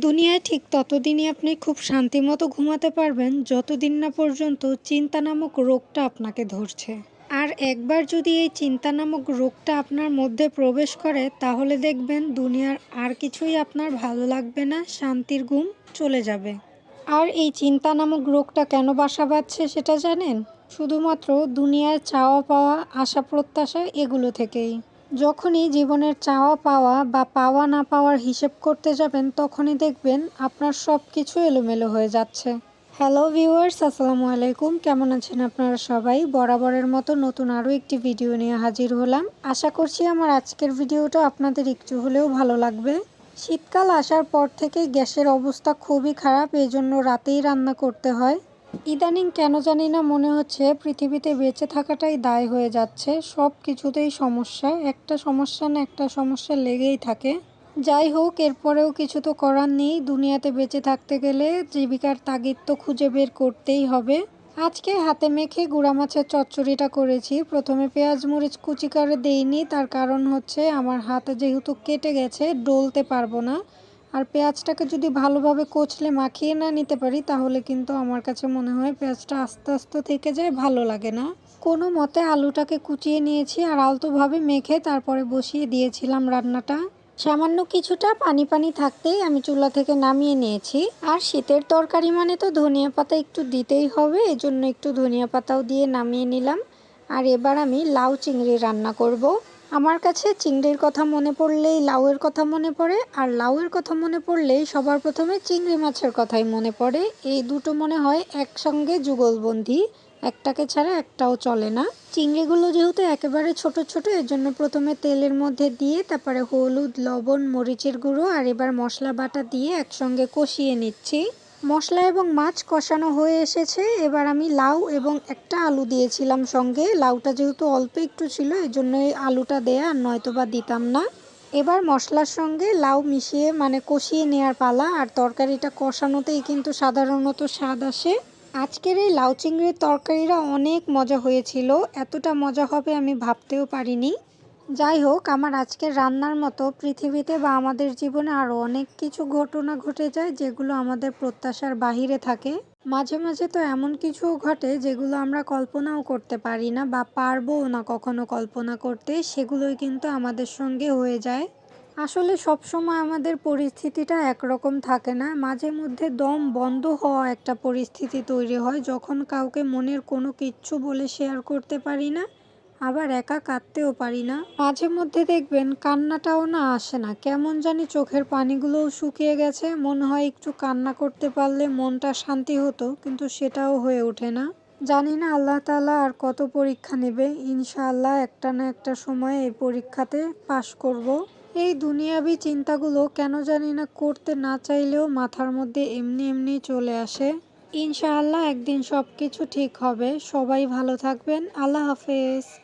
দুনিয়ায় ঠিক ততদিনই আপনি খুব শান্তিমতো ঘুমাতে পারবেন, যতদিন না পর্যন্ত চিন্তা নামক রোগটা আপনাকে ধরছে। আর একবার যদি এই চিন্তা নামক রোগটা আপনার মধ্যে প্রবেশ করে, তাহলে দেখবেন দুনিয়ার আর কিছুই আপনার ভালো লাগবে না, শান্তির ঘুম চলে যাবে। আর এই চিন্তা নামক রোগটা কেন বাসা বাঁধছে সেটা জানেন? শুধুমাত্র দুনিয়ার চাওয়া পাওয়া আশা প্রত্যাশা এগুলো থেকেই। যখনই জীবনের চাওয়া পাওয়া বা পাওয়া না পাওয়ার হিসেব করতে যাবেন, তখনই দেখবেন আপনার সব কিছু এলোমেলো হয়ে যাচ্ছে। হ্যালো ভিউয়ার্স আসসালামু আলাইকুম। কেমন আছেন আপনারা সবাই? বরাবরের মতো নতুন আরও একটি ভিডিও নিয়ে হাজির হলাম। আশা করছি আমার আজকের ভিডিওটা আপনাদের একটু হলেও ভালো লাগবে। শীতকাল আসার পর থেকে গ্যাসের অবস্থা খুবই খারাপ এই জন্য রাতেই রান্না করতে হয়। ইদানিং কেন জানি না মনে হচ্ছে পৃথিবীতে বেঁচে থাকাটাই দায় হয়ে যাচ্ছে। সব কিছুতেই সমস্যা। একটা সমস্যা না একটা সমস্যা লেগেই থাকে। যাই হোক, এরপরেও কিছু তো করার নেই। দুনিয়াতে বেঁচে থাকতে গেলে জীবিকার তাগিদ তো খুঁজে বের করতেই হবে। আজকে হাতে মেখে গুঁড়া মাছের চচ্চড়িটা করেছি। প্রথমে পেঁয়াজ, মরিচ, কুচি করে দেইনি। তার কারণ হচ্ছে আমার হাতে যেহেতু কেটে গেছে, ডলতে পারব না। আর পেঁয়াজটাকে যদি ভালোভাবে কচলে মাখিয়ে না নিতে পারি, তাহলে কিন্তু আমার কাছে মনে হয় পেঁয়াজটা আস্তে আস্তে থেকে যায়, ভালো লাগে না। কোনো মতে আলুটাকে কুচিয়ে নিয়েছি আর আলতোভাবে মেখে তারপরে বসিয়ে দিয়েছিলাম রান্নাটা। সামান্য কিছুটা পানি পানি থাকতেই আমি চুলা থেকে নামিয়ে নিয়েছি। আর শীতের তরকারি মানে তো ধনিয়া পাতা একটু দিতেই হবে, এজন্য একটু ধনিয়া পাতাও দিয়ে নামিয়ে নিলাম। আর এবার আমি লাউ চিংড়ি রান্না করব। আমার কাছে চিংড়ির কথা মনে পড়লেই লাউয়ের কথা মনে পড়ে, আর লাউয়ের কথা মনে পড়লেই সবার প্রথমে চিংড়ি মাছের কথাই মনে পড়ে। এই দুটো মনে হয় একসঙ্গে যুগলবন্দি, একটাকে ছাড়া একটাও চলে না। চিংড়িগুলো যেহেতু একেবারে ছোট ছোট, এর জন্য প্রথমে তেলের মধ্যে দিয়ে, তারপরে হলুদ, লবণ, মরিচের গুঁড়ো, আর এবার মশলা বাটা দিয়ে একসঙ্গে কষিয়ে নিচ্ছি। মশলা এবং মাছ কষানো হয়ে এসেছে। এবার আমি লাউ এবং একটা আলু দিয়েছিলাম সঙ্গে। লাউটা যেহেতু অল্প একটু ছিল, এই জন্য এই আলুটা দেয়া আর নয়তো বা দিতাম না। এবার মশলার সঙ্গে লাউ মিশিয়ে মানে কষিয়ে নেওয়ার পালা। আর তরকারিটা কষানোতেই কিন্তু সাধারণত স্বাদ আসে। আজকের এই লাউ চিংড়ির তরকারিটা অনেক মজা হয়েছিল। এতটা মজা হবে আমি ভাবতেও পারিনি। যাই হোক, আমার আজকের রান্নার মতো পৃথিবীতে বা আমাদের জীবনে আরও অনেক কিছু ঘটনা ঘটে যায় যেগুলো আমাদের প্রত্যাশার বাহিরে থাকে। মাঝে মাঝে তো এমন কিছু ঘটে যেগুলো আমরা কল্পনাও করতে পারি না বা পারবও না কখনো কল্পনা করতে, সেগুলোই কিন্তু আমাদের সঙ্গে হয়ে যায়। আসলে সব সময় আমাদের পরিস্থিতিটা একরকম থাকে না। মাঝে মধ্যে দম বন্ধ হওয়া একটা পরিস্থিতি তৈরি হয় যখন কাউকে মনের কোনো কিচ্ছু বলে শেয়ার করতে পারি না। আবার একা কাঁদতেও পারি না। মাঝে মধ্যে দেখবেন কান্নাটাও না আসে না। কেমন জানি চোখের পানিগুলোও শুকিয়ে গেছে। মনে হয় একটু কান্না করতে পারলে মনটা শান্তি হতো, কিন্তু সেটাও হয়ে ওঠে না। জানি না আল্লাহ তালা আর কত পরীক্ষা নেবে। ইনশাআল্লাহ একটা না একটা সময় এই পরীক্ষাতে পাশ করব। এই দুনিয়াবি চিন্তাগুলো কেন জানি না করতে না চাইলেও মাথার মধ্যে এমনি এমনি চলে আসে। ইনশাআল্লাহ একদিন সব কিছু ঠিক হবে। সবাই ভালো থাকবেন। আল্লাহ হাফেজ।